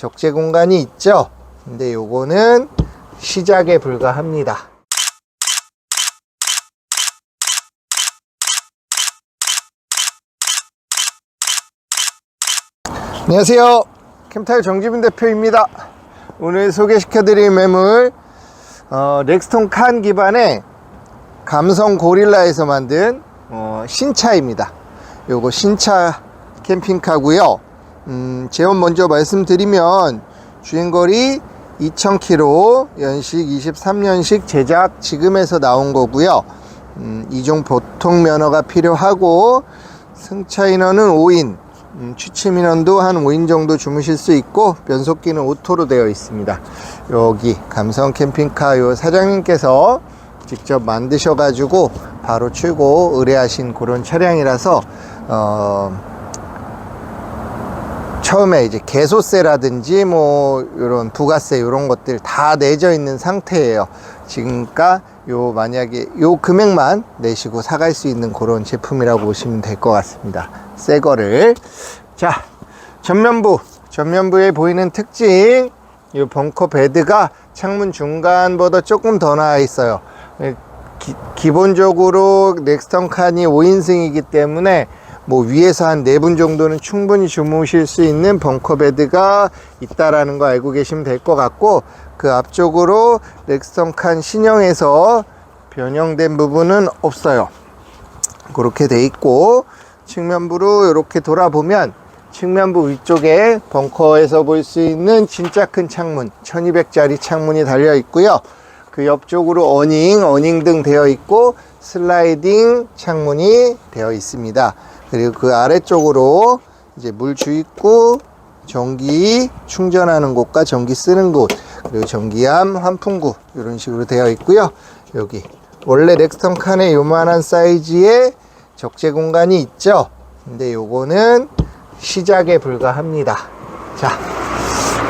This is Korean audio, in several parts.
적재 공간이 있죠. 근데 요거는 시작에 불과합니다. 안녕하세요. 캠타일 정지빈 대표입니다. 오늘 소개시켜 드릴 매물 어, 렉스톤 칸 기반의 감성 고릴라에서 만든 어, 신차입니다. 요거 신차 캠핑카고요. 음, 제원 먼저 말씀드리면 주행거리 2000km, 연식 23년식 제작 지금에서 나온 거고요. 음, 이종 보통 면허가 필요하고 승차 인원은 5인, 음, 취침 인원도 한 5인 정도 주무실 수 있고 변속기는 오토로 되어 있습니다. 여기 감성 캠핑카 요 사장님께서 직접 만드셔 가지고 바로 출고 의뢰하신 그런 차량이라서 어, 처음에 이제 개소세라든지 뭐 이런 부가세 이런 것들 다 내져 있는 상태예요. 지금까 요 만약에 요 금액만 내시고 사갈 수 있는 그런 제품이라고 보시면 될 것 같습니다. 새 거를 자 전면부 전면부에 보이는 특징 이 벙커 베드가 창문 중간보다 조금 더 나와 있어요. 기, 본적으로 넥스턴 칸이 5인승이기 때문에 뭐 위에서 한 네 분 정도는 충분히 주무실 수 있는 벙커 베드가 있다라는 거 알고 계시면 될 것 같고 그 앞쪽으로 넥스턴 칸 신형에서 변형된 부분은 없어요. 그렇게 돼 있고 측면부로 이렇게 돌아보면 측면부 위쪽에 벙커에서 볼 수 있는 진짜 큰 창문 1200짜리 창문이 달려 있고요. 그 옆쪽으로 어닝, 어닝 등 되어 있고 슬라이딩 창문이 되어 있습니다. 그리고 그 아래쪽으로 이제 물 주입구, 전기 충전하는 곳과 전기 쓰는 곳, 그리고 전기암, 환풍구 이런 식으로 되어 있고요. 여기 원래 렉스턴 칸에 요만한 사이즈의 적재 공간이 있죠. 근데 요거는 시작에 불과합니다. 자,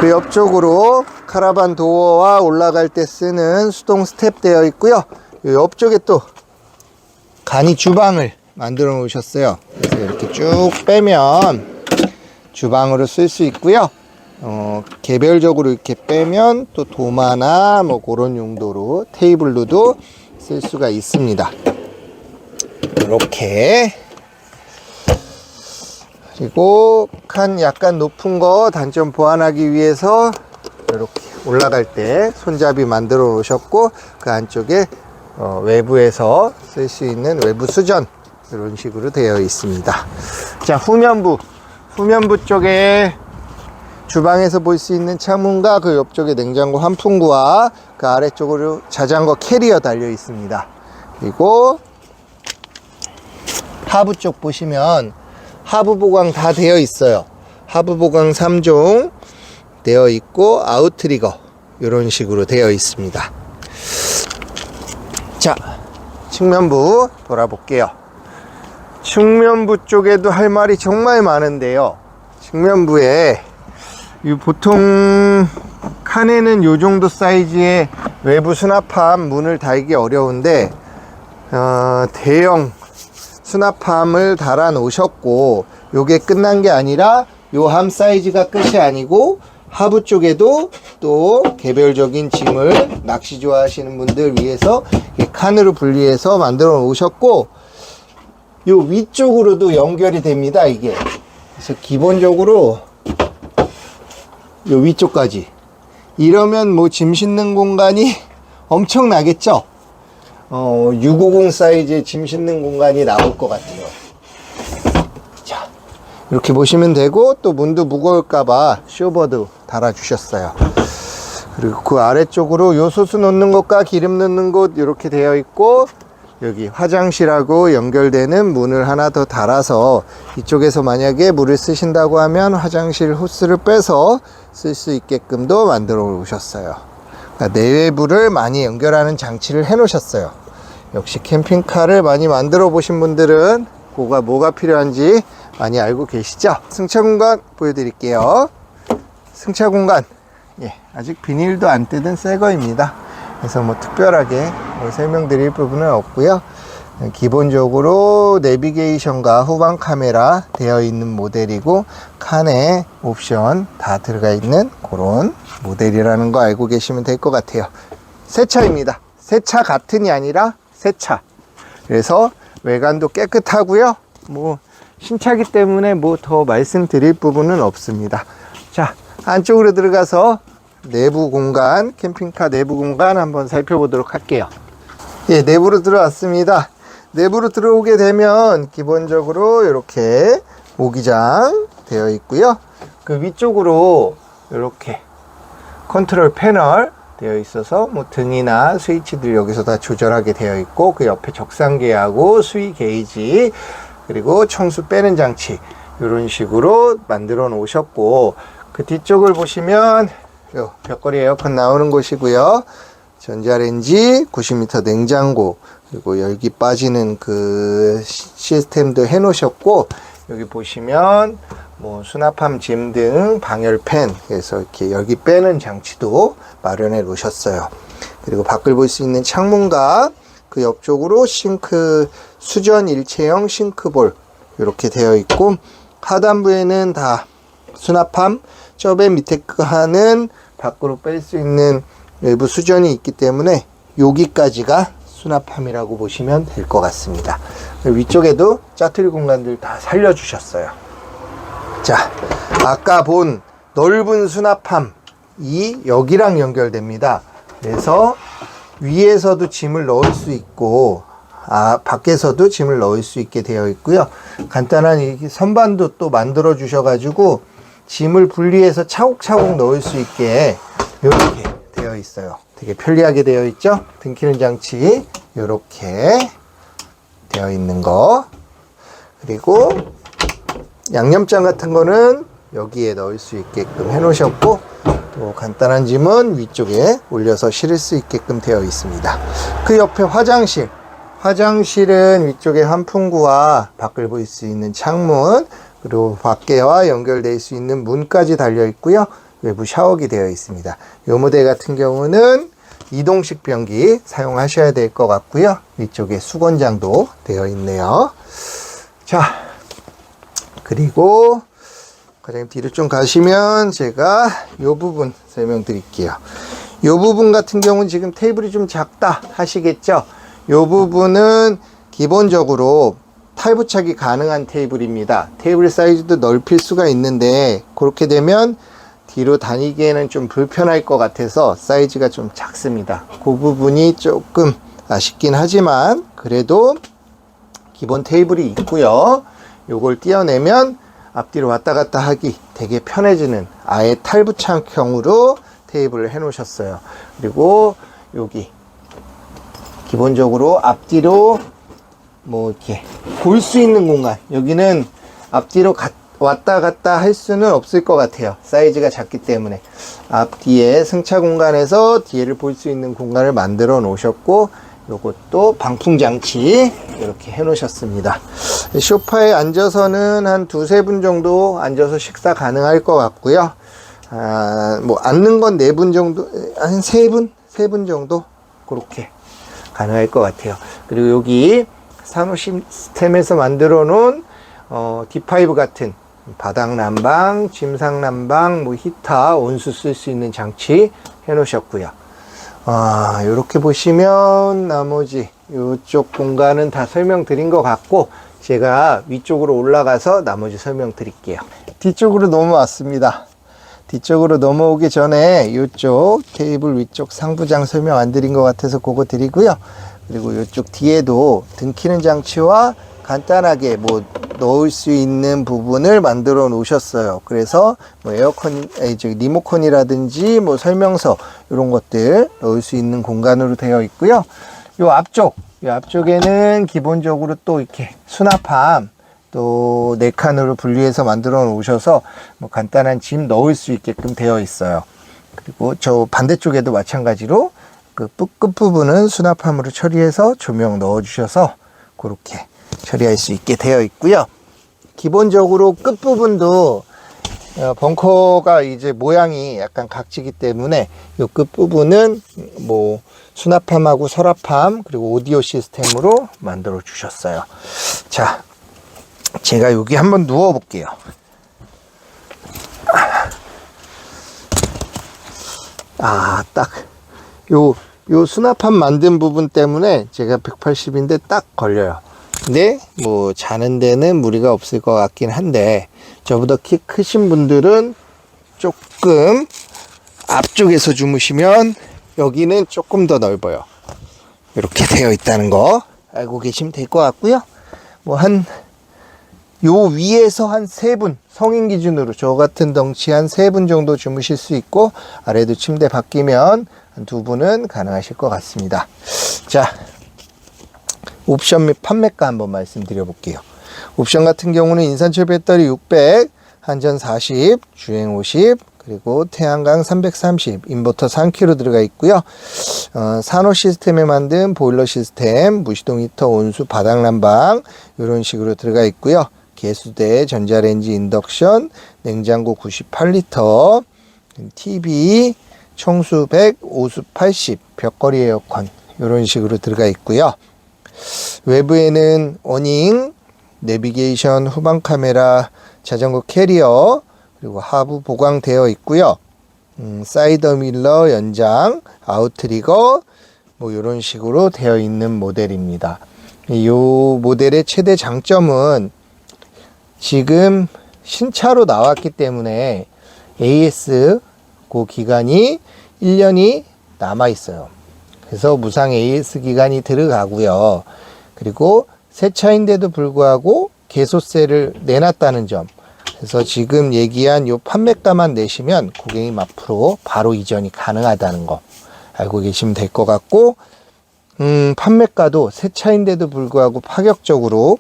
그 옆쪽으로 카라반 도어와 올라갈 때 쓰는 수동 스텝 되어 있고요. 이 옆쪽에 또 간이 주방을 만들어 놓으셨어요. 그래서 이렇게 쭉 빼면 주방으로 쓸 수 있고요. 어, 개별적으로 이렇게 빼면 또 도마나 뭐 그런 용도로 테이블로도 쓸 수가 있습니다. 이렇게 그리고 칸 약간 높은 거 단점 보완하기 위해서 이렇게 올라갈 때 손잡이 만들어 놓으셨고 그 안쪽에 어, 외부에서 쓸 수 있는 외부 수전 이런 식으로 되어 있습니다. 자 후면부 후면부 쪽에 주방에서 볼 수 있는 창문과 그 옆쪽에 냉장고 환풍구와 그 아래쪽으로 자전거 캐리어 달려 있습니다. 그리고 하부 쪽 보시면 하부 보강 다 되어 있어요. 하부 보강 3종 되어 있고 아웃트리거 이런 식으로 되어 있습니다. 자, 측면부 돌아볼게요. 측면부 쪽에도 할 말이 정말 많은데요. 측면부에 이 보통 칸에는 요 정도 사이즈의 외부 수납함 문을 달기 어려운데 어, 대형 수납함을 달아 놓으셨고 요게 끝난 게 아니라 요 함 사이즈가 끝이 아니고 하부 쪽에도 또 개별적인 짐을 낚시 좋아하시는 분들 위해서 칸으로 분리해서 만들어 놓으셨고 요 위쪽으로도 연결이 됩니다 이게 그래서 기본적으로 요 위쪽까지 이러면 뭐 짐 싣는 공간이 엄청나겠죠 어, 650 사이즈의 짐 싣는 공간이 나올 것 같아요. 자, 이렇게 보시면 되고, 또 문도 무거울까봐 쇼버드 달아주셨어요. 그리고 그 아래쪽으로 요소수 놓는 곳과 기름 넣는 곳 이렇게 되어 있고, 여기 화장실하고 연결되는 문을 하나 더 달아서 이쪽에서 만약에 물을 쓰신다고 하면 화장실 호스를 빼서 쓸 수 있게끔도 만들어 놓으셨어요. 그러니까 내외부를 많이 연결하는 장치를 해 놓으셨어요. 역시 캠핑카를 많이 만들어 보신 분들은 뭐가 뭐가 필요한지 많이 알고 계시죠? 승차 공간 보여드릴게요. 승차 공간 예, 아직 비닐도 안 뜯은 새 거입니다. 그래서 뭐 특별하게 뭐 설명드릴 부분은 없고요. 기본적으로 내비게이션과 후방 카메라 되어 있는 모델이고 칸에 옵션 다 들어가 있는 그런 모델이라는 거 알고 계시면 될 것 같아요. 새 차입니다. 새 차 같은이 아니라 새 차. 그래서 외관도 깨끗하고요. 뭐 신차기 때문에 뭐 더 말씀드릴 부분은 없습니다. 자, 안쪽으로 들어가서 내부 공간, 캠핑카 내부 공간 한번 살펴보도록 할게요. 예, 내부로 들어왔습니다. 내부로 들어오게 되면 기본적으로 이렇게 모기장 되어 있고요. 그 위쪽으로 이렇게 컨트롤 패널 되어 있어서 뭐 등이나 스위치들 여기서 다 조절하게 되어 있고 그 옆에 적상계하고 수위 게이지 그리고 청수 빼는 장치 이런 식으로 만들어 놓으셨고 그 뒤쪽을 보시면 요 벽걸이 에어컨 나오는 곳이고요. 전자레인지 90m 냉장고 그리고 열기 빠지는 그 시- 시스템도 해 놓으셨고 여기 보시면 뭐 수납함 짐 등 방열팬 그래서 이렇게 열기 빼는 장치도 마련해 놓으셨어요. 그리고 밖을 볼 수 있는 창문과 그 옆쪽으로 싱크 수전 일체형 싱크볼 이렇게 되어 있고 하단부에는 다 수납함 저배 밑에 하는 밖으로 뺄 수 있는 외부 수전이 있기 때문에 여기까지가 수납함이라고 보시면 될 것 같습니다. 위쪽에도 짜투리 공간들 다 살려주셨어요. 자, 아까 본 넓은 수납함이 여기랑 연결됩니다. 그래서 위에서도 짐을 넣을 수 있고, 아, 밖에서도 짐을 넣을 수 있게 되어 있고요. 간단한 이 선반도 또 만들어 주셔가지고, 짐을 분리해서 차곡차곡 넣을 수 있게 이렇게 되어 있어요. 되게 편리하게 되어 있죠? 등키는 장치 이렇게 되어 있는 거. 그리고 양념장 같은 거는 여기에 넣을 수 있게끔 해 놓으셨고 또 간단한 짐은 위쪽에 올려서 실을 수 있게끔 되어 있습니다. 그 옆에 화장실. 화장실은 위쪽에 환풍구와 밖을 볼 수 있는 창문 그리고 밖에와 연결될 수 있는 문까지 달려 있고요. 외부 샤워기 되어 있습니다. 이 모델 같은 경우는 이동식 변기 사용하셔야 될 것 같고요. 위쪽에 수건장도 되어 있네요. 자, 그리고 과장님 뒤로 좀 가시면 제가 이 부분 설명드릴게요. 이 부분 같은 경우는 지금 테이블이 좀 작다 하시겠죠? 이 부분은 기본적으로 탈부착이 가능한 테이블입니다. 테이블 사이즈도 넓힐 수가 있는데 그렇게 되면 뒤로 다니기에는 좀 불편할 것 같아서 사이즈가 좀 작습니다. 그 부분이 조금 아쉽긴 하지만 그래도 기본 테이블이 있고요. 요걸 띄어내면 앞뒤로 왔다 갔다 하기 되게 편해지는 아예 탈부착형으로 테이블을 해 놓으셨어요. 그리고 여기 기본적으로 앞뒤로 뭐 이렇게 볼 수 있는 공간. 여기는 앞뒤로 가- 왔다 갔다 할 수는 없을 것 같아요. 사이즈가 작기 때문에. 앞뒤에 승차 공간에서 뒤를 볼 수 있는 공간을 만들어 놓으셨고 요것도 방풍 장치 이렇게 해 놓으셨습니다. 소파에 앉아서는 한 두세 분 정도 앉아서 식사 가능할 것 같고요. 아, 뭐 앉는 건 네 분 정도 한 세 분? 세 분 정도? 그렇게 가능할 것 같아요. 그리고 여기 산호 시스템에서 만들어 놓은 어, D5 같은 바닥 난방, 짐상 난방, 뭐 히터, 온수 쓸 수 있는 장치 해 놓으셨고요. 아, 이렇게 보시면 나머지 이쪽 공간은 다 설명드린 것 같고 제가 위쪽으로 올라가서 나머지 설명드릴게요. 뒤쪽으로 넘어왔습니다. 뒤쪽으로 넘어오기 전에 이쪽 테이블 위쪽 상부장 설명 안 드린 것 같아서 그거 드리고요. 그리고 이쪽 뒤에도 등 키는 장치와 간단하게 뭐 넣을 수 있는 부분을 만들어 놓으셨어요. 그래서 뭐 에어컨, 저기 리모컨이라든지 뭐 설명서 이런 것들 넣을 수 있는 공간으로 되어 있고요. 요 앞쪽, 요 앞쪽에는 기본적으로 또 이렇게 수납함 또 네 칸으로 분리해서 만들어 놓으셔서 뭐 간단한 짐 넣을 수 있게끔 되어 있어요. 그리고 저 반대쪽에도 마찬가지로 그 끝 부분은 수납함으로 처리해서 조명 넣어 주셔서 그렇게 처리할 수 있게 되어 있고요. 기본적으로 끝 부분도 어, 벙커가 이제 모양이 약간 각지기 때문에 요 끝부분은 뭐 수납함하고 서랍함 그리고 오디오 시스템으로 만들어 주셨어요. 자, 제가 여기 한번 누워 볼게요. 아, 딱, 요, 요 수납함 만든 부분 때문에 제가 180인데 딱 걸려요. 근데 뭐 자는 데는 무리가 없을 것 같긴 한데 저보다 키 크신 분들은 조금 앞쪽에서 주무시면 여기는 조금 더 넓어요. 이렇게 되어 있다는 거 알고 계시면 될 것 같고요. 뭐 한 요 위에서 한 세 분 성인 기준으로 저 같은 덩치 한 세 분 정도 주무실 수 있고 아래도 침대 바뀌면 한 두 분은 가능하실 것 같습니다. 자, 옵션 및 판매가 한번 말씀드려 볼게요. 옵션 같은 경우는 인산철 배터리 600, 한전 40, 주행 50, 그리고 태양광 330, 인버터 3kg 들어가 있고요. 어, 산호 시스템에 만든 보일러 시스템, 무시동 히터, 온수, 바닥 난방 이런 식으로 들어가 있고요. 개수대, 전자레인지, 인덕션, 냉장고 98리터, TV, 청수 100, 오수 80, 벽걸이 에어컨 이런 식으로 들어가 있고요. 외부에는 어닝, 내비게이션, 후방 카메라, 자전거 캐리어, 그리고 하부 보강되어 있고요. 음, 사이더 밀러 연장, 아웃트리거, 뭐 이런 식으로 되어 있는 모델입니다. 이 모델의 최대 장점은 지금 신차로 나왔기 때문에 AS 그 기간이 1년이 남아 있어요. 그래서 무상 AS 기간이 들어가고요. 그리고 새 차인데도 불구하고 개소세를 내놨다는 점. 그래서 지금 얘기한 요 판매가만 내시면 고객님 앞으로 바로 이전이 가능하다는 거 알고 계시면 될 것 같고, 음, 판매가도 새 차인데도 불구하고 파격적으로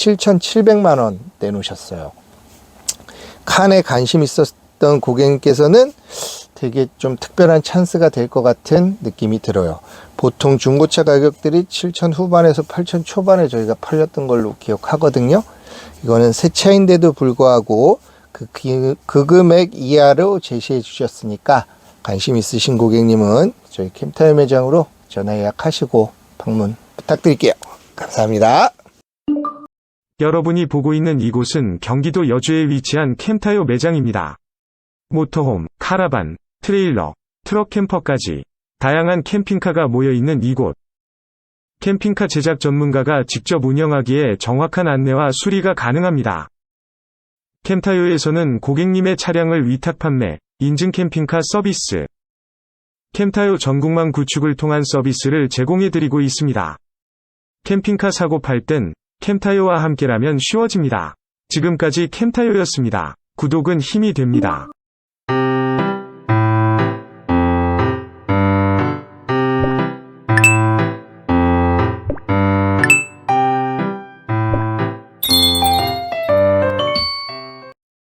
7,700만 원 내놓으셨어요. 칸에 관심 있었던 고객님께서는 되게 좀 특별한 찬스가 될 것 같은 느낌이 들어요. 보통 중고차 가격들이 7천 후반에서 8천 초반에 저희가 팔렸던 걸로 기억하거든요. 이거는 새 차인데도 불구하고 그, 기- 그 금액 이하로 제시해 주셨으니까 관심 있으신 고객님은 저희 캠타임 매장으로 전화 예약하시고 방문 부탁드릴게요. 감사합니다. 여러분이 보고 있는 이곳은 경기도 여주에 위치한 캠타요 매장입니다. 모터홈, 카라반, 트레일러, 트럭 캠퍼까지 다양한 캠핑카가 모여 있는 이곳. 캠핑카 제작 전문가가 직접 운영하기에 정확한 안내와 수리가 가능합니다. 캠타요에서는 고객님의 차량을 위탁 판매, 인증 캠핑카 서비스, 캠타요 전국망 구축을 통한 서비스를 제공해드리고 있습니다. 캠핑카 사고 팔 땐 캠타요와 함께라면 쉬워집니다. 지금까지 캠타요였습니다. 구독은 힘이 됩니다.